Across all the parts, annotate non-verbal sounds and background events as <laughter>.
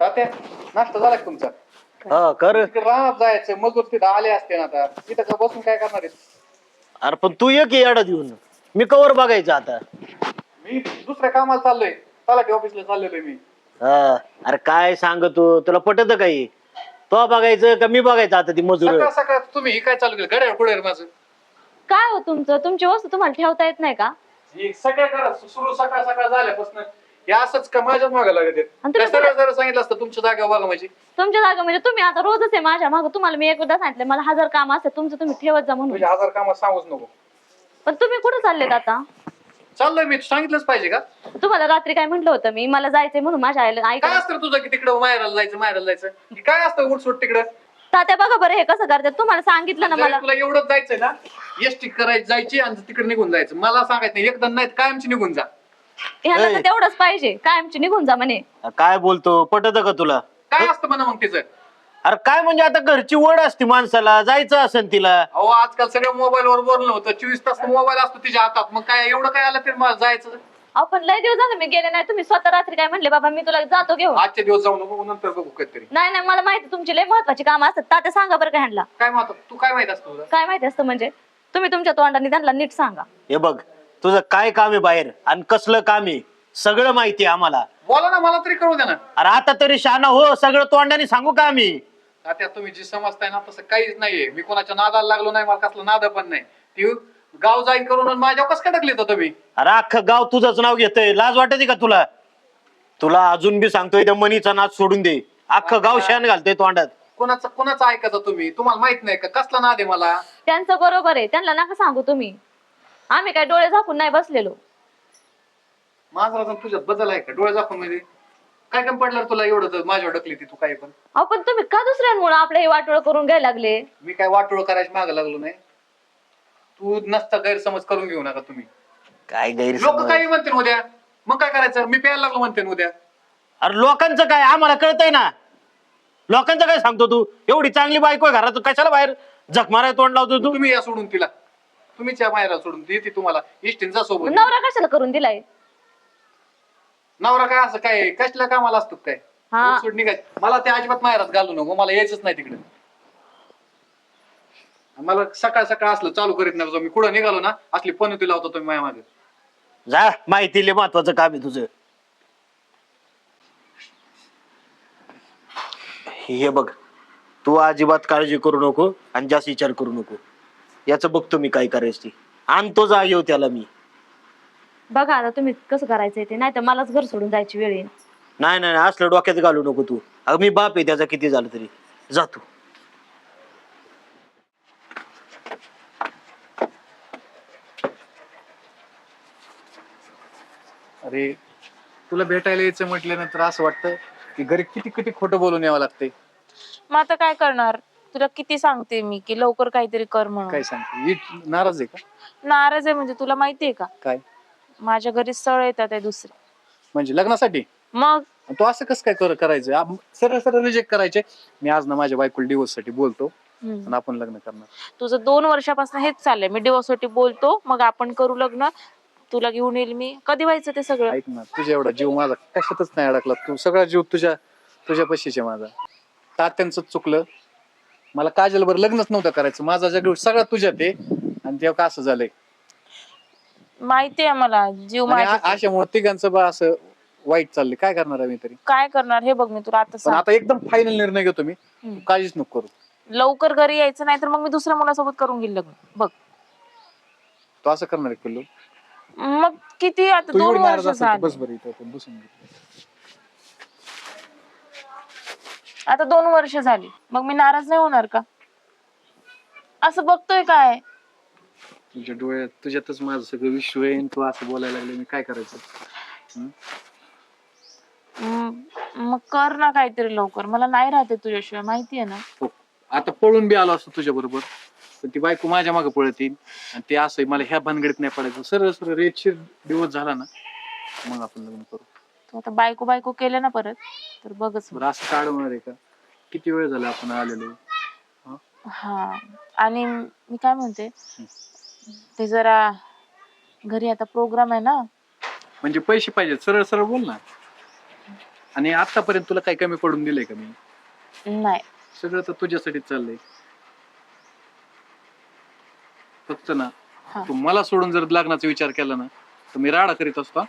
तात्या नाश्ता झाला का तुमचा हा कर तिकडे रानात जायचं मजूर तिथं आले असते ना आता तिथं का बसून काय करणार? अरे पण तू ये की येडा देऊन मी कवर बघायचं आता मी दुसऱ्या कामाला चाललोय तलाठी ऑफिसला चाललोय मी हा अरे काय सांग तू तुला पटत काही तो बघायचं का मी बघायचं आता ती मजूर सकाळ सकाळ तुम्ही ही काय चालू केलं गड्या पुढे माझं काय हो तुमचं तुमची वस्तू तुम्हाला ठेवता येत नाही का ही सगळ्या करा सुरू सकाळ सकाळ झाल्यापासून. हे असंच का माझ्याच मागं लागत आहेत. आणि तुम्ही त्या सरळ सरळ सांगितलं असतं तुमच्या जागा बघा म्हणजे. तुमच्या जागा म्हणजे तुम्ही आता रोजच आहे माझ्या मागं. तुम्हाला मी एकदा सांगितलं मला हजार काम असते तुमचं तुम्ही ठेवत जा म्हणून. तुझ्या हजार कामात सांगूच नको. पण तुम्ही कुठे चाललेत आता? चाललोय मी सांगितलंच पाहिजे का? तुम्हाला रात्री काय म्हटलं होतं मी? मला जायचंय म्हणून माझ्या आईला काय ऐका असतं रे तुझं की तिकडं माहेराला जायचं माहेराला जायचं? काय असतं उठसूट तिकडं? तात्या बघा बरं हे कसं करतात? तुम्हाला सांगितलं ना जरी मला. तुला एवढंच जायचंय ना? एसटी करायची जायची आणि तिकडे निघून जायचं. मला सांगायचं नाही. एकदम नाही कायमची निघून जा. ह्याला तर ए. तेवढंच पाहिजे. कायमची निघून जा म्हणे. काय बोलतो? पटत का तुला? काय असतं म्हणा मग तिचं? अरे काय म्हणजे आता घरची ओढ असते माणसाला. जायचं असेल तिला. अहो आजकाल सगळं मोबाईल वर बोलणं होतं. चोवीस तास मोबाईल असतो तिच्या हातात. मग काय एवढं काय आलं तरी मला जायचं? आपण लय दिवस झाले मी गेले नाही. तुम्ही स्वतः रात्री काय म्हणले बाबा मी तुला जातो घेऊन. आजचे दिवस जाऊ नको नंतर बघू कधीतरी नाही नाही मला माहिती. तुमची लय महत्वाची काम असतात. तात्या सांगा बरं काय ह्यांना. काय माहीत तू काय माहीत असतं तुला? काय माहिती असतं म्हणजे? तुम्ही तुमच्या तोंडाने त्यांना नीट सांगा. हे बघ तुझं काय काम आहे बाहेर आणि कसलं काम आहे? सगळं माहिती आहे आम्हाला. बोला ना मला तरी कळू द्या ना. अरे आता तरी शहाणा हो सगळं तोंडाने सांगू का आम्ही? आता तुम्ही जी समजताय ना तसं काहीच नाहीये. मी कोणाच्या नादाला लागलो नाही मला कसलं नाद पण नाही. ती गाव जाईन करून आणि माझ्यावर कसं काय टाकली तर तुम्ही? अरे अख्खं गाव तुझंच नाव घेतंय. लाज वाटते का तुला? तुला अजून बी सांगतोय त्या मनीचा नाच सोडून दे. अख्खं गाव शान घालतंय तोंडात. कोणाचं कोणाचं ऐकायचं तुम्ही? तुम्हाला माहीत नाही का? कसला नाद आहे मला? त्यांचं बरोबर आहे. त्यांना नका सांगू तुम्ही. आम्ही काय डोळे झाकून नाही बसलेलो. माझा अजून तुझ्यात बदल आहे का? डोळे दाखवून मध्ये काय काम पडलं रे तुला? एवढं तर माझ्यावर ढकली ती तू काय पण. अहो पण तुम्ही का दुसऱ्यांमुळे आपलं हे वाटोळ करून घ्यायला लागले? मी काय वाटोळ करायची मागं लागलो नाही. तू नसता गैरसमज करून घेऊ नका तुम्ही. काय लोक गैरसमज काही म्हणतील उद्या. मग काय करायचं? मी प्यायला लागलो म्हणते उद्या. अरे लोकांचं काय? आम्हाला कळतंय ना. लोकांचं काय सांगतो तू? एवढी चांगली बायको आहे घरात कशाला बाहेर झक माराय तोंड लावतो तू? तुम्ही या सोडून तिला. तुम्हीच या मायरा सोडून ती ती तुम्हाला इष्टींचा सोबत नवरा कशाला करून दिलाय? नवरा काय असं काय? कसल्या कामाला असतो काय? हा. सोड निघाय मला ते अजिबात माहेरात घालू नको. मला यायचंच नाही तिकडे. मला सकाळ सकाळ असलं चालू करीत नाही. मी कुठं निघालो ना असली पनोती लावतो तुम्ही माझ्या मागे जा माहिती लय महत्वाचं काम आहे तुझं. हे बघ. तू अजिबात काळजी करू नको आणि जास्त विचार करू नको. याचं बघतो मी काय करायचं ते. आणतो जागेव त्याला मी. बघा आता तुम्ही कसं करायचंय ते. नाही तर मलाच घर सोडून जायची वेळ येईल. नाही नाही नाही, असलं डोक्यात घालू नको तू. अगं मी बाप आहे त्याचा किती झालं तरी. जातो अरे तुला भेटायला यायचं म्हटल्यानंतर असं वाटतं की घरी किती किती खोटं बोलून यावं लागतंय? मग आता काय करणार? तुला किती सांगते मी की लवकर काहीतरी कर म्हणून. काय सांगते? नाराज आहे का? नाराज आहे म्हणजे तुला माहितीये का? काय? माझ्या घरी स्थळ येतात आहे दुसरे म्हणजे लग्नासाठी? मग? तू असं कसं काय कर- करायचं? आप- सरळ सरळ रिजेक्ट करायचे. मी आज ना माझ्या बायकोला डिवोर्ससाठी बोलतो हम्म. आणि आपण लग्न करणार. तुझं दोन वर्षापासून हेच चाललंय. मी divorce साठी बोलतो मग आपण करू लग्न. तुला घेऊन येईल मी. कधी व्हायचं ते सगळं? ऐक ना तुझ्या एवढा जीव माझा कशातच नाही अडकला. तू सगळा जीव तुझ्या तुझ्या पशीचे माझा. तात्यांचं चुकलं. मला काजल बरं लग्नच नव्हतं करायचं. माझा जग सगळा तुझ्यात आहे. आणि तेव्हा का असं झालंय? माहितीये मला जीव माझ्या अशामुळे तिघांचं बा असं वाईट चाललंय. काय करणार आहे मी तरी? काय करणार? हे बघ मी तुला आता पण सांग. आता एकदम फायनल निर्णय घेतो मी. तू काळजीच नको करू. लवकर घरी यायचं नाही तर मग मी दुसऱ्या मुलासोबत करून घेईल लग्न. बघ. तू असं करणार आहे पिल्लू? मग किती आता? तू दोन एवढी नाराज वर्ष असेल तर झाली. बस बरं इथं आपण बसून घेऊ. आता दोन वर्ष झाली. मग मी नाराज नाही होणार का? असं बघतोय काय? तुझ्या डोळ्यात तुझ्यातच माझं सगळं विश्व आहे आणि तू असं बोलायला लागले मी काय करायचं? मग कर ना काहीतरी लवकर. मला नाही राहते तुझ्याशिवाय माहितीये ना? हो. आता पळून बी आलो असतो तुझ्या बरोबर पण ती बायको माझ्या मागे पळत. येईल आणि ते असं मला ह्या भानगडीत नाही पडायचं. सरळ सरळ रेटशीर दिवस झाला ना मग आपण लग्न करू. तू आता बायको बायको केलं ना परत तर बघच. बरं असं काढ होणार आहे का? किती वेळ झाला आपण आलेलो? हा? आणि मी काय म्हणते ते जरा घरी आता प्रोग्राम आहे ना. म्हणजे पैसे पाहिजे सरळ सरळ बोल ना. आणि आतापर्यंत तुला काही कमी पडून दिलंय का मी? नाही. सगळं तर तुझ्यासाठीच चाललंय. फक्त ना हा. तू मला सोडून जर लग्नाचा विचार केला ना तर मी राडा करीत असतो हा.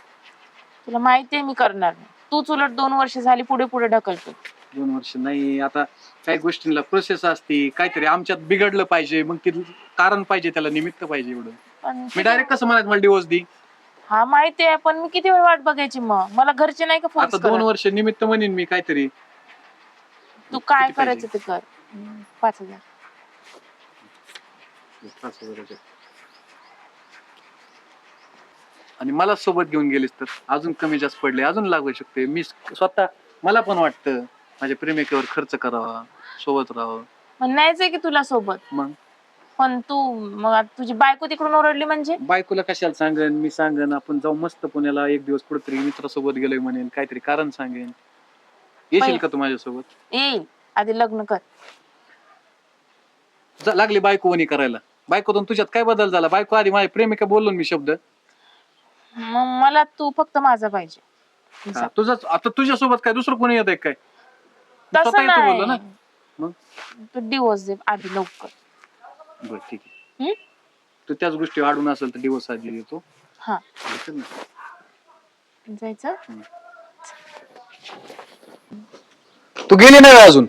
तुला माहितीये मी करणार नाही. तूच उलट दोन वर्ष झाली पुढे पुढे ढकलतो दोन वर्ष नाही आता काही गोष्टींना प्रोसेस असते काहीतरी आमच्यात बिघडलं पाहिजे मग ते कारण पाहिजे त्याला निमित्त पाहिजे एवढं. पण मी डायरेक्ट कसं म्हणायचं मला डिवोर्स दी हा माहितीये पण मी किती वेळ वाट बघायची मग? मला घरचे नाही का आता फोर्स दोन वर्ष निमित्त म्हणेन मी काहीतरी. तू काय किती पाहिजे? करायचं ते कर. हम्म, पाच हजार. हजाराचे. आणि मला सोबत घेऊन गेलीस तर अजून कमी जास्त पडले अजून लागू शकते. मी स्वतः मला पण वाटतं माझ्या प्रेमिकेवर खर्च करावा सोबत राहावं. मग न्यायचंय की तुला सोबत. मग? पण तू मग आता तुझी बायको तिकडून ओरडली म्हणजे? बायकोला कशाला सांगन? मी सांगन आपण जाऊ मस्त पुण्याला एक दिवस कुठेतरी मित्रासोबत गेलोय म्हणेन काहीतरी कारण सांगेन. येशील. का तू माझ्यासोबत? येईल. आधी लग्न कर. जा- लागली बायको वनी करायला. बायकोतून तुझ्यात काय बदल झाला? बायको आधी माझ्या प्रेमिका बोललो ना मी शब्द. मग मला तू फक्त माझा पाहिजे. हा, तुझंच आता तुझ्यासोबत काय? दुसरं कोणी येत काय? मी तसं स्वतः येतो बोललो ना? नाही मग? तू डिवोर्स दे आधी लवकर. बर ठीक आहे. हम्म? तू त्याच गोष्टी वाढून असेल तर दिवस आधी येतो. हा. भेटेल ना. जायचं? तू गेली नाही अजून?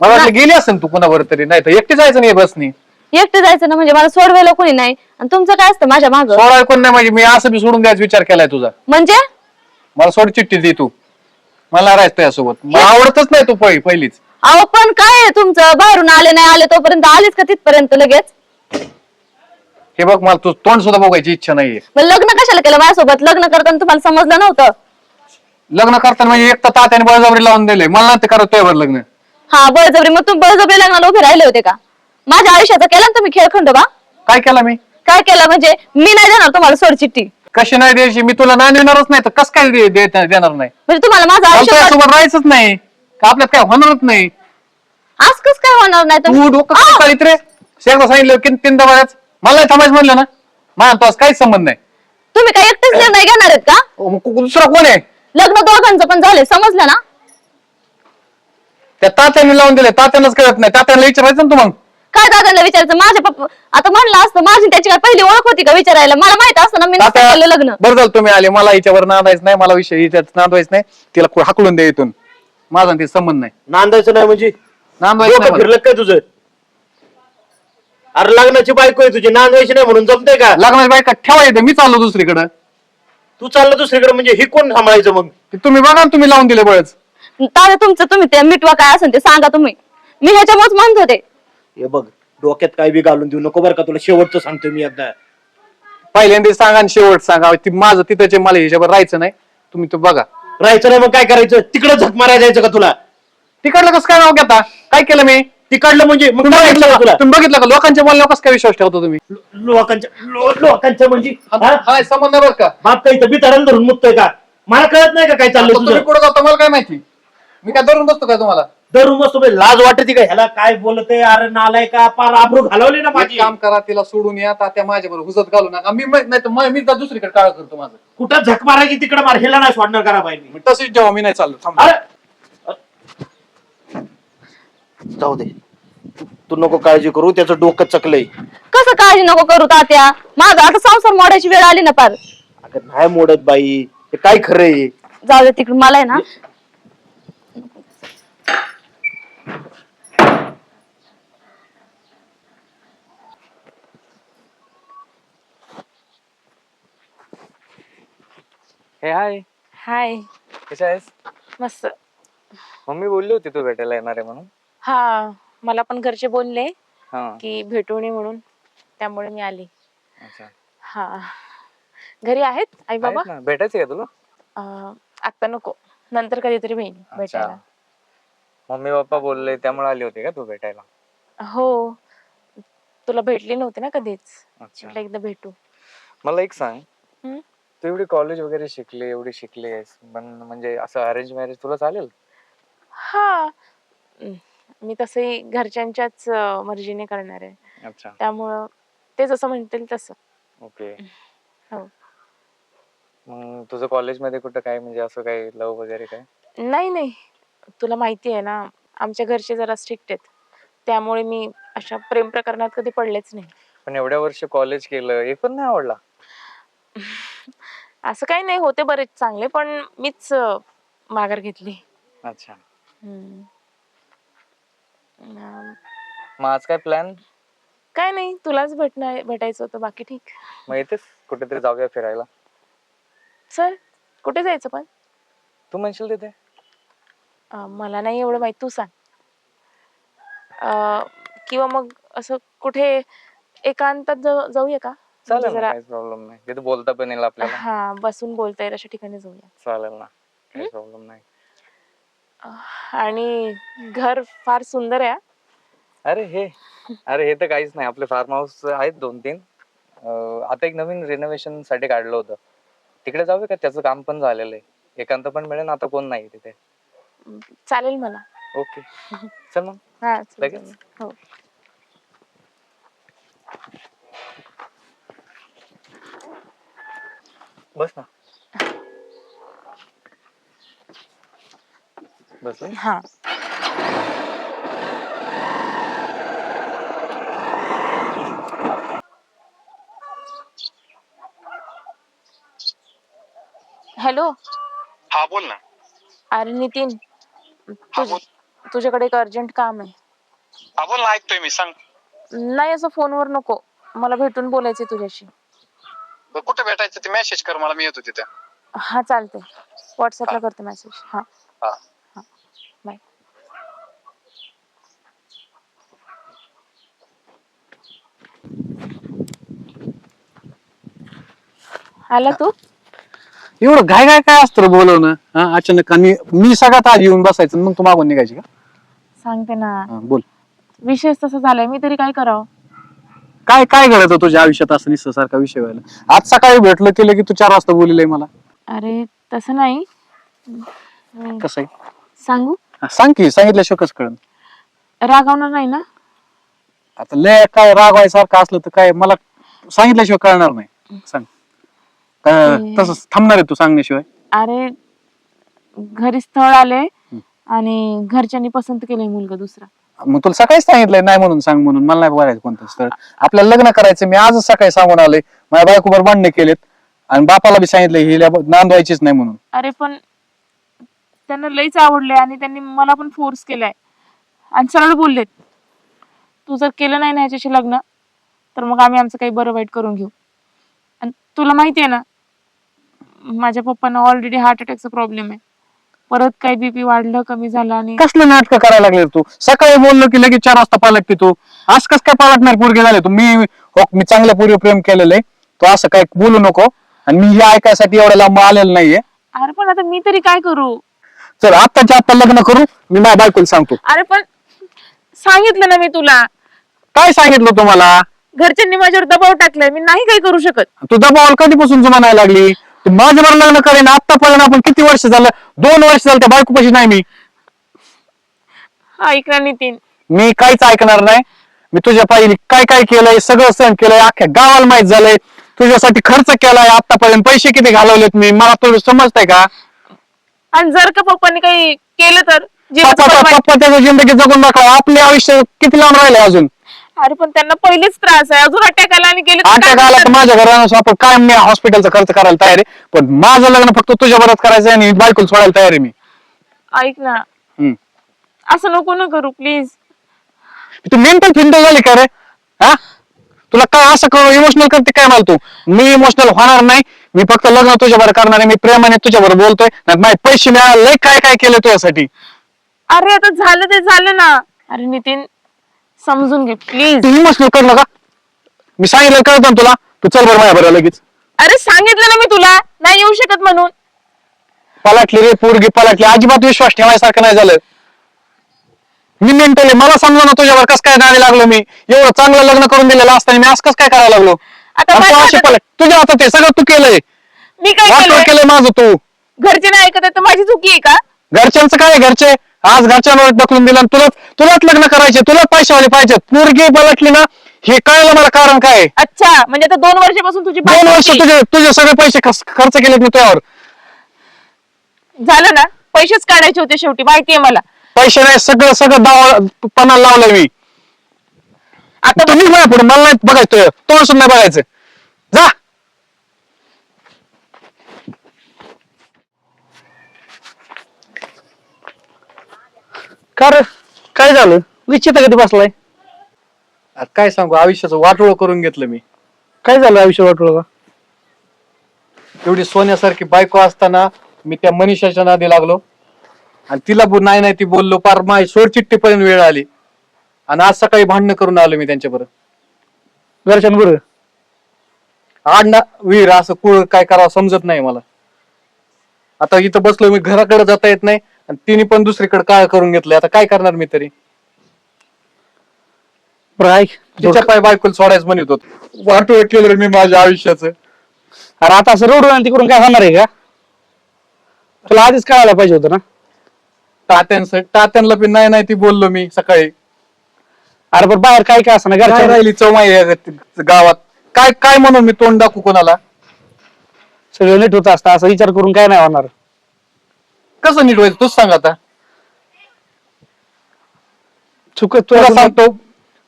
मला वाटलं गेली असेल तू कोणावर तरी नाही तर एकटी जायचं नाही बसनी. एकटं जायचं ना म्हणजे मला सोडवायला कोणी नाही. आणि तुमचं काय असतं माझ्या मागं? सोडा कोण नाही म्हणजे मी असं बी सोडून द्यायचा विचार केलाय तुझा. म्हणजे? मला सोड चिठ्ठी दे तू. मला राहायचं तुझ्यासोबत. मला आवडतच नाही तू पहिली पहिलीच. अहो पण काय आहे तुमचं? बाहेरून आले नाही आले तोपर्यंत आलेच का तिथपर्यंत लगेच? हे बघ मला तू तोंड सुद्धा बघायची इच्छा नाहीये. मग लग्न कशाला केलं माझ्यासोबत? लग्न करताना तुम्हाला समजलं नव्हतं? लग्न करताना म्हणजे एक तर तात्याने बळजबरी लावून दिले मला नाही ते करत तुझ्यावर लग्न. हा बळजबरी. मग तुम्ही बळजबरी लग्नाला उभे राहिले होते का? माझ्या आयुष्याचा केला ना तुम्ही खेळ खंडोबा काय केलं मी? काय केलं म्हणजे? मी नाही देणार तुम्हाला सोड चिठ्ठी कशी नाही द्यायची? मी तुला नाही देणारच नाही तर कस काय दे- दे- देणार नाही? म्हणजे तुम्हाला माझं मला आयुष्य तुझ्यासोबत राहायचंच नाही. का आपल्यात काय होणारच नाही? आज कस काय होणार नाही तू तुम्ही डोकं काय रे? शेखदा सांगितलं की तीनदा बऱ्याच मला नाही थांबायचं म्हणलं ना. मला तो काहीच संबंध नाही. तुम्ही काय एकटेच निर्णय घेणार आहेत का? अहो, मग कु- दुसरा कोण आहे? लग्न दोघांचं पण झाले समजलं ना? त्या तात्याने लावून दिले तात्यालाच कळत नाही. तात्याला विचारायचं ना तू मग. काय दादांना विचारायचं? माझ्या पप्पा आता म्हणलं असतं माझी त्याची काय पहिली ओळख होती का विचारायला? मला माहीत असतं ना मी नसतं तात्या केलं लग्न. बरं झालं तुम्ही आले. मला हिच्यावर नांदायचं नाही मला विषय हिच्यात नांदवायचं नाही. तिला कु- हाकलून द्या इथून. माझा आणि तिचा संबंध नाही. नांदायचं नाही म्हणजे? नांदवायचं डोकं नाही मला. फिरलं काय तुझं? अरे लग्नाची बायको आहे तुझी. नांदवायची नाही म्हणून जमतंय का? लग्नाची बायका ठेवायचं मी चाललो दुसरीकडे. तू चाललं दुसरीकडे म्हणजे ही कोण सांभाळायचं मग? तुम्ही बघा ना तुम्ही लावून दिले बळच. दादा तुमचं तुम्ही ते मिटवा काय असेल ते सांगा तुम्ही. मी ह्याच्यामुळेच म्हणत होते. हे बघ डोक्यात काय बी घालून देऊ नको बरं का तुला शेवटचं सांगतो मी एकदा. पहिल्यांदा सांगा आणि शेवट सांगा. ती माझं तिथं मला हिच्यावर राहायचं नाही. तुम्ही तो बघा. राहायचं नाही मग काय करायचं? तिकडे झक मारायला जायचं का तुला? तिकडलं कसं काय नाव घेता काय केलं मी? तिकडलं म्हणजे मग तुम्ही काय बघितलं का? तुला? तुम्ही बघितलं का? लोकांच्या बोलण्यावर कसं काय विश्वास ठेवतो तुम्ही? लो- लोकांच्या लो- लोकांच्या म्हणजे हा? हाय बरं का? बाप काही तबी तरण धरून मुक्तोय का? मला कळत नाही का काय आता चाललं तुम्ही तुझं? कुठं जाता? मला काय माहिती? मी काय धरून बसतो काय तुम्हाला? धरून मस्त उभे. लाज वाटते का? ह्याला काय बोलतय? अरे नालाय का? पार आबरू घालवली ना एक माझी. काम करा तिला सोडून या त्या माझ्या बरोबर हुजत घालू नका. मी नाही तर म- दुसरीकडे टाळ करतो माझं. कुठं झक मारायची तिकडे मार ह्याला नाही सोडणार करा पाहिजे मी. तशीच जेव्हा मी नाही चाललो थांबा. अरे! जाऊ दे. तू नको काळजी करू त्याचं डोकं चकलंय. कसं काळजी नको करू तात्या? माझा आता संसार मोडायची वेळ आली ना पार. अगं नाही मोडत बाई. हे काय खरंय जाऊ दे तिकडून मला आहे ना. हे हाय. हाय. कशा आहेस? मस्त. मम्मी बोलली होती तू भेटायला येणार आहे म्हणून. हा मला पण घरचे बोलले हा. की भेटून ये म्हणून. त्यामुळे मी आली. अच्छा. हा. घरी आहेत आई बाबा आहेत ना. भेटायचं का तुला? अं, आता नको. नंतर कधीतरी भेट भेटायला. मम्मी पप्पा बोलले त्यामुळे आली होती का तू भेटायला? हो. तुला भेटली नव्हती ना कधीच? अच्छा. म्हटलं एकदा भेटू. मला एक सांग. हम्म? तू एवढी कॉलेज वगैरे शिकली एवढी शिकलीस पण म्हणजे असं अरेंज मॅरेज तुला चालेल? हा. मी तसंही घरच्यांच्याच मर्जीने करणार आहे. अच्छा. त्यामुळं ते जसं म्हणतील तसं. ओके. हो. मग तुझं कॉलेजमध्ये कुठं काय म्हणजे असं काय लव वगैरे काय? नाही नाही. तुला माहिती आहे ना आमच्या घरचे जरा स्ट्रिक्ट आहेत. त्यामुळे मी अशा प्रेम प्रकरणात कधी पडलेच नाही. पण एवढ्या वर्ष कॉलेज केलं एक पण नाही आवडला? <laughs> असं काही नाही होते बरेच चांगले पण मीच अं, माघार घेतली. अच्छा. हम्म. अं, मग आज काय प्लॅन काय नाही तुलाच भेटणार भेटायचं होतं बाकी ठीक. मग येतेस? कुठेतरी जाऊया फिरायला. चल कुठे जायचं पण? तू म्हणशील तिथे? अं, मला नाही एवढं माहीत तू सांग. अं, किंवा मग असं कुठे एकांतात जाऊ- जाऊया का? चालेल ना जरा काहीच प्रॉब्लेम नाही. तिथे बोलता पण येईल आपल्याला. हा बसून बोलता येईल अशा ठिकाणी जाऊया. चालेल ना काही प्रॉब्लेम नाही. आणि घर फार सुंदर आहे हा. अरे हे अरे हे तर काहीच नाही. आपले फार्म हाऊस आहेत दोन तीन. अं, आता एक नवीन रिनोव्हेशनसाठी काढलं होतं. तिकडे जाऊया का? त्याचं काम पण झालेलं आहे. एकांत पण मिळेल आता कोण नाही तिथे. चालेल मला ओके. चल मग. हा लगेच? हो. बस ना. बस हा. हॅलो. हा बोल ना. अरे नितीन हा तुझ- बोल. तुझ्याकडे एक अर्जंट काम आहे. हा बोल ना ऐकतोय मी सांग. नाही असं फोनवर नको. मला भेटून बोलायचंय तुझ्याशी. भेटायचं ते मेसेज कर मला मी येतो तिथे. हा चालतंय. व्हॉट्सअपला करते मेसेज हा. हा. बाय आला तू? एवढं घाय घाय काय असतं रे बोलवणं? हा अचानक आणि मी सगळ्यात आधी येऊन बसायचं आणि मग तू मागून निघायची का? सांगते ना. हा, बोल. विषयच तसं झालाय. मी तरी काय करावं? काय काय घडतं तुझ्या आयुष्यात असं निस्स सारखा विषय व्हायला? आज सकाळी भेटलं केलं की तू चार वाजता बोललेलं मला. अरे तसं नाही. हम्म, कसं आहे? सांगू? हा, सांग की सांगितल्याशिवाय कसं कळण रागावणार नाही ना? आता लय काय रागवायसारखं असलं तर काय मला सांगितल्याशिवाय कळणार नाही. सांग. तसंच थांबणार आहे तू सांगण्याशिवाय. अरे घरी स्थळ आले आणि घरच्यांनी पसंत केलंय मुलगा दुसरा. मग तुला सकाळीच सांगितलंय नाही म्हणून सांग म्हणून. मला नाही बघायचं कोणतं स्थळ. आपल्याला लग्न करायचं मी आजच सकाळी सांगून आलोय. माझ्या बायकोबर भांडणे केलेत. आणि बापाला बी सांगितलं हिला नांदवायचीच नाही म्हणून. अरे पण त्यांना लईच आवडलंय आणि त्यांनी मला पण फोर्स केलाय. आणि सरळ बोललेत तू जर केलं नाही ना ह्याच्याशी लग्न तर मग आम्ही आमचं काही बरं वाईट करून घेऊ. आणि तुला माहिती आहे ना माझ्या पप्पांना ऑलरेडी हार्ट अटॅकचा प्रॉब्लेम आहे. परत काही बीपी वाढलं कमी झालं आणि कसलं नाटक करायला लागले तू? सकाळी बोललो की लगेच चार वाजता पालक की तू? आज कस काय पालटणार पोरगे झाले? तू मी हो मी चांगल्या पूर्वी प्रेम केलेलं आहे. तू असं काय बोलू नको. आणि मी हे ऐकायसाठी एवढ्या लांब आलेलं नाहीये. अरे पण आता मी तरी काय करू? चल आत्ताच्या आत्ता लग्न करू. मी माझ्या बायकोला सांगतो. अरे पण सांगितलं ना मी तुला. काय सांगितलं तुम्हाला? घरच्यांनी माझ्यावर दबाव टाकलाय. मी नाही काही करू शकत. तू दबावाला कधीपासून म्हणायला लागली? तू माझ्या बरोबर लग्न करेन आतापर्यंत आपण. किती वर्ष झालं? दोन वर्ष झालं त्या बायकोपाशी नाही मी. ऐक ना नितीन. मी काहीच ऐकणार नाही. मी तुझ्या पाहिजे काय काय केलंय सगळं सहन केलंय अख्ख्या गावाला माहीत झालंय. तुझ्यासाठी खर्च केलाय आतापर्यंत पैसे किती घालवलेत मी? मला तुम्ही समजताय का? आणि जर का पप्पांनी काही केलं तर? जीवाचं पप्पा त्याचं जिंदगी जगून दाखवा. आपले आयुष्य किती लांब राहिले अजून? अरे पण त्यांना पहिलेच त्रास आहे. अजून अटॅक आला आणि गेले तर अटॅक आला तर करणार? माझ्या घरानुसार आपण काय मी हॉस्पिटलचा खर्च करायला तयार आहे? पण माझं लग्न फक्त तुझ्या बरोबर करायचं आहे आणि बायकोला सोडायला तयार आहे मी. ऐक ना. हम्म. असं नको ना करू प्लीज तू मेंटल फिंटल झाली का रे? हा? तुला काय असं करू इमोशनल करते काय मला तू? मी इमोशनल होणार नाही. मी फक्त लग्न तुझ्या बरोबर करणार आहे. मी प्रेमाने तुझ्या बरोबर बोलतोय. नाही माझे पैसे मिळाले. लय काय काय केलं तुझ्यासाठी? अरे आता झालं ते झालं ना. अरे नितीन समजून घे प्लीज तू इमोशनल कर का मी सांगितलं कळतं ना तुला? तू चल बरं माझ्या बरोबर लगेच. अरे सांगितलं ना मी तुला. नाही येऊ शकत म्हणून. पलाटली रे पोरगी पलाटली. अजिबात विश्वास ठेवायसारखं नाही झालं. मी मेंटल मला समजा ना तुझ्यावर कसं काय नाणे लागलो मी. एवढं चांगलं लग्न करून दिलेलं असताना मी असं कसं काय करायला लागलो? आता आणि तू माझ्या अशी हातात- पलट तुझ्या हातात आहे. सगळं तू केलंय. मी काय केलंय? केलंय माझं तू. घरचे नाही ऐकत आहे तर माझी चुकी आहे का? घरच्यांचं काय आहे? घरचे आज घरच्यांवर ढकलून दिलं तुला तुलाच लग्न करायचे तुला पैशावाले पाहिजे पोरगी बलटली ना हे कळलं मला कारण काय. अच्छा म्हणजे आता दोन वर्षापासून तुझी दोन वर्ष होती. तुझे तुझे सगळे पैसे खर्च खर्च केलेत मी तुझ्यावर. झालं ना? पैसेच काढायचे होते शेवटी माहितीये मला. पैसे नाही सगळं सगळं दावा पणाला लावलंय मी. आता तुम्ही माझ्या पुढे मला नाही बघायचं तोंड सुद्धा नाही बघायचं. जा. कर काय झालं? निश्चित कधी बसलाय? काय सांगू आयुष्याचं वाटोळ करून घेतलं मी. काय झालं आयुष्य वाटोळ? एवढी सोन्यासारखी बायको असताना मी त्या मनीषाच्या नादी लागलो. आणि तिला बो- नाही नाही ती बोललो पार माय सोडचिट्टीपर्यंत वेळ आली. आणि आज सकाळी भांडणं करून आलो मी त्यांच्याबरोबर. घरच्यान बरं? आड ना वीर असं कुळ काय करावं समजत नाही मला. आता इथं बसलो मी घराकडे जाता येत नाही. आणि तिने पण दुसरीकडे काळ करून घेतलंय. आता काय करणार मी तरी? तिच्या पाय बायकोला सोडायचं म्हणत होतो. वाटोळ केलं रे मी माझ्या आयुष्याचं. अरे आता असं रोडून आणि तिकडून काय होणार आहे का? तुला आधीच कळायला पाहिजे होतं ना? तात्यांसाठी तात्यांना पण नाही नाही ती बोललो मी सकाळी. अरे पण बाहेर काय काय असं ना काय घरच्या राहिली चौमाई गावात? काय काय म्हणून मी तोंड दाखवू कोणाला? सगळं नीट होत असतं असं विचार करून काय नाही होणार. कसं नीट व्हायचं तूच सांग आता. चुकत तुला सांगतो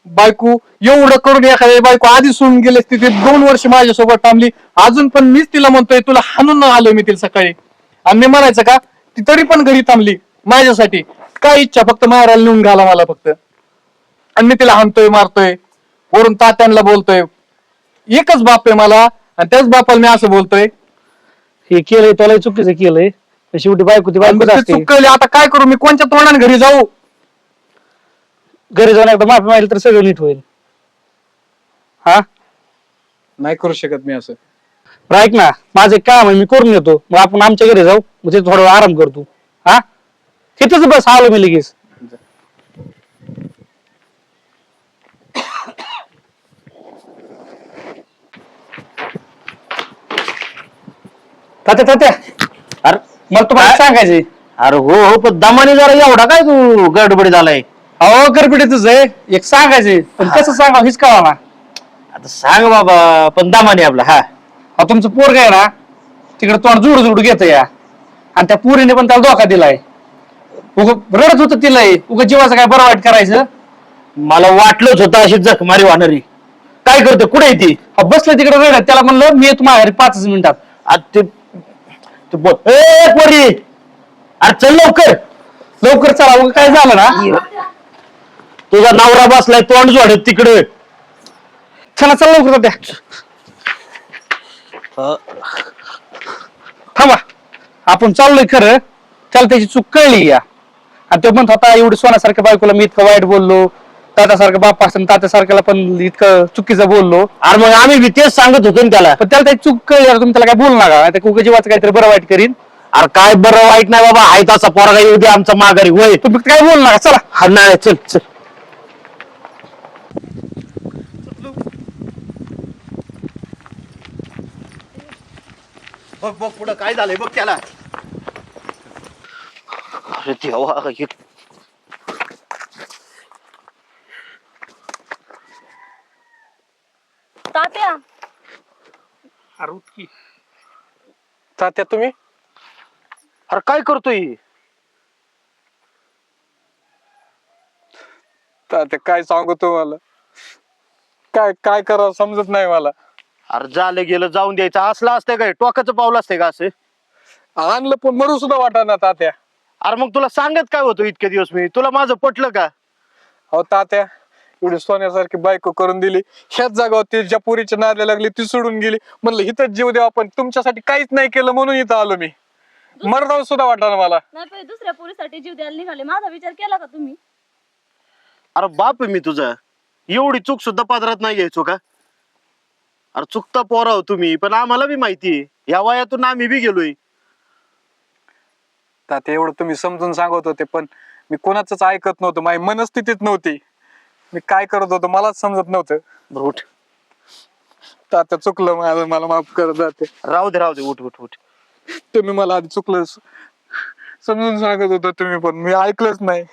बायको एवढं करून एखाद्या बायको आधी सोडून गेले तिथे दोन वर्ष माझ्यासोबत थांबली. अजून पण मीच तिला म्हणतोय तुला हाणून आलो मी तिला सकाळी. आणि मी म्हणायचं का ती तरी पण घरी थांबली माझ्यासाठी. काय इच्छा फक्त मारायला नेऊन घाला मला फक्त. आणि मी तिला हाणतोय मारतोय. वरून तात्यांना बोलतोय. एकच बाप आहे मला आणि त्याच बापाला मी असं बोलतोय. हे केलंय तुला चुकीचं केलंय. शेवटी बायको ती आणि बायकोच ते असते. चूक केली आता काय करू मी कोणत्या तोंडाने घरी जाऊ? घरी जाऊन एकदा माफी मागितली तर सगळं नीट होईल. हा? नाही करू शकत मी असं. बरं ऐक ना माझं एक काम आहे मी करून येतो. मग आपण आमच्या घरी जाऊ मग तिथे थोडा वेळ आराम करतो. हा? तिथंच बस आलो मी लगेच. तात्या तात्या अरे मला तुम्हाला सांगायचंय. अरे हो हो पण दमाने जरा एवढा काय तू गडबडी झालाय? अहो गरपिटीच आहे एक सांगायचंय. पण कसं सांगा हीच कळा ना. आता सांग बाबा पण दमाने आपला हा. अहो तुमचं पोरग आहे ना तिकडे तोंड जुड जुड घेत या. आणि त्या पोरीने पण त्याला धोका दिलाय. उग रडत होत तिला उग जीवाचं काय बरं वाईट करायचं? मला वाटलंच होतं अशी जखमारी वाहणारी. काय करते? कुठे आहे ती? अहो, बसलं तिकडे रडत. त्याला म्हणलं मी येतो माझ्या घरी पाचच मिनिटात. आता ते ते बोल. ए पोरी! अरे चल लवकर. लवकर चला उग काय झालं ना? तुझा नवरा बसलाय तोंड जोडत तिकडे. चला चला लवकर त्या थांबा. आपण चाललोय खरं. त्याला त्याची चूक कळली या. आणि तो म्हणत होता एवढी सोन्यासारख्या बायकोला मी इतकं वाईट बोललो. तात्यासारखं बाप तात्यासारख्याला पण इतकं चुकीचं बोललो. अरे मग आम्ही बी तेच सांगत होतो ना त्याला. पण त्याला त्याची चूक आता तुम्ही त्याला काय बोलू नका. नाही तर जीवाचं काहीतरी बरं वाईट करीन. अरे काय बरं वाईट नाही बाबा आहे तसा पोरगा येऊ दे आमचा माघारी होय. तुम्ही काय बोलू नका चला. हा नाही चल चल. बघ बघ पुढं काय झालंय बघ त्याला. अरे देवा हे तात्या. तात्या तुम्ही? अरे काय करतोय तात्या काय सांगू तुम्हाला काय काय करावं समजत नाही मला. अरे झालं गेलं जाऊन द्यायचं. असलं असतंय काय? टोकाचं पाऊल असतंय का असं? आणलं पण मरू सुद्धा वाटा ना तात्या. अरे मग तुला सांगत काय होतो इतके दिवस मी? तुला माझं पटलं का? अहो तात्या एवढी सोन्यासारखी बायको करून दिली. ह्याच जागावर ती ज्या पुरीच्या नाद्या लागली ती सोडून गेली. म्हणलं इथंच जीव द्यावा पण तुमच्यासाठी काहीच नाही केलं म्हणून इथं आलो मी. मरणावर सुद्धा वाटणार मला. नाही पण दुसऱ्या पोरीसाठी जीव द्यायला निघाले. माझा विचार केला का तुम्ही? अरे बाप आहे मी तुझा. एवढी चूक सुद्धा पदरात नाही घ्यायचो का? अरे चुकता पोरा हो तुम्ही पण आम्हाला बी माहितीये या वयातून आम्ही बी गेलोय. तात्या एवढं तुम्ही समजून सांगत होते पण मी कोणाच ऐकत नव्हतं. माझी मनस्थितीच नव्हती. मी काय करत होतो मलाच समजत नव्हतं. बरं, उठ. तात्या चुकलं माझं मला माफ कर जाते. राहू दे राहू दे उठ उठ उठ. तुम्ही मला आधी चुकलं समजून सांगत होतो तुम्ही पण. मी ऐकलंच नाही.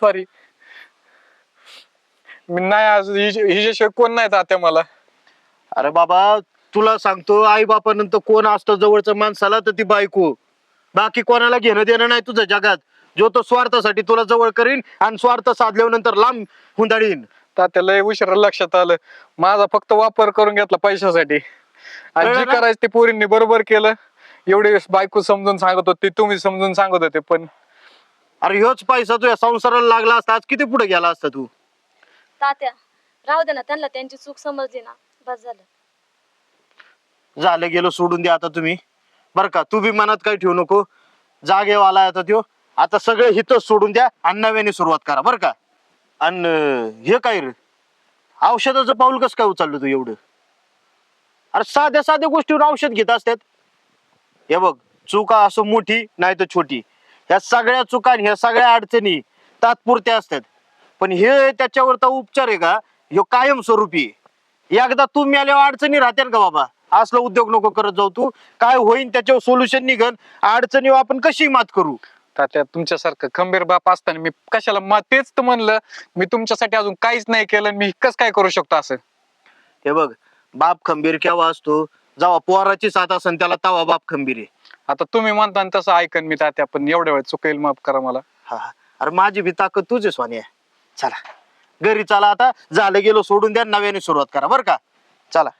सॉरी मी नाही आज हिच्याशिवाय कोण नाही तात्या मला. अरे बाबा तुला सांगतो आई बापानंतर कोण असतं जवळचं माणसाला तर ती बायको. बाकी कोणाला घेणं देणं नाही तुझं जगात. जो तो स्वार्थासाठी तुला जवळ करीन आणि स्वार्थ साधल्यानंतर लांब हुंदाळीन तात्या लय उशिरा लक्षात आलं. माझा फक्त वापर करून घेतला पैशासाठी. आणि जे? करायचं ते पोरींनी बरोबर केलं. एवढे बायको समजून सांगत होते तुम्ही समजून सांगत होते पण अरे ह्योच पैसा तुझ्या संसाराला लागला असता आज किती पुढे गेला असता तू? तात्या राहू दे ना त्यांना त्यांची चूक समजली ना. बस झालं. झालं गेलं सोडून द्या आता तुम्ही. बरं का तू बी मनात काही ठेवू नको. जागेवाला आता त्यो. आता सगळं हिथंच सोडून द्या. आणि नव्याने सुरुवात करा बरं का? आणि हे काय रे? औषधाचं पाऊल कसं काय उचललं तू एवढं? अरे साध्या साध्या गोष्टीवर औषध घेत असतात. हे बघ चुका असो मोठी नाही तर छोटी. ह्या सगळ्या चुका आणि ह्या सगळ्या अडचणी तात्पुरत्या असतात. पण हे त्याच्यावरचा उपचार आहे का? ह्यो कायमस्वरूपी. आहे. एकदा तू मिळाल्यावर अडचणी राहतील का बाबा? असला उद्योग नको करत जाऊ तू. काय होईन त्याच्यावर सोल्युशन निघन. अडचणीवर आपण कशी मात करू. तात्या तुमच्यासारखं खंबीर बाप असताना मी कशाला मा तेच तर म्हणलं मी तुमच्यासाठी अजून काहीच नाही केलं आणि मी कस काय करू शकतो असं? हे बघ बाप खंबीर केव्हा असतो? जेव्हा पोराची साथ असन त्याला तवा बाप खंबीर आहे. आता तुम्ही म्हणता आणि तसं ऐकन मी तात्या पण एवढ्या वेळ चुकेल माफ करा मला. हा हा. अरे माझी बी ताकद तुझी स्वानी आहे चला. घरी चला आता झालं गेलो सोडून द्या नव्याने सुरुवात करा बरं का? चला.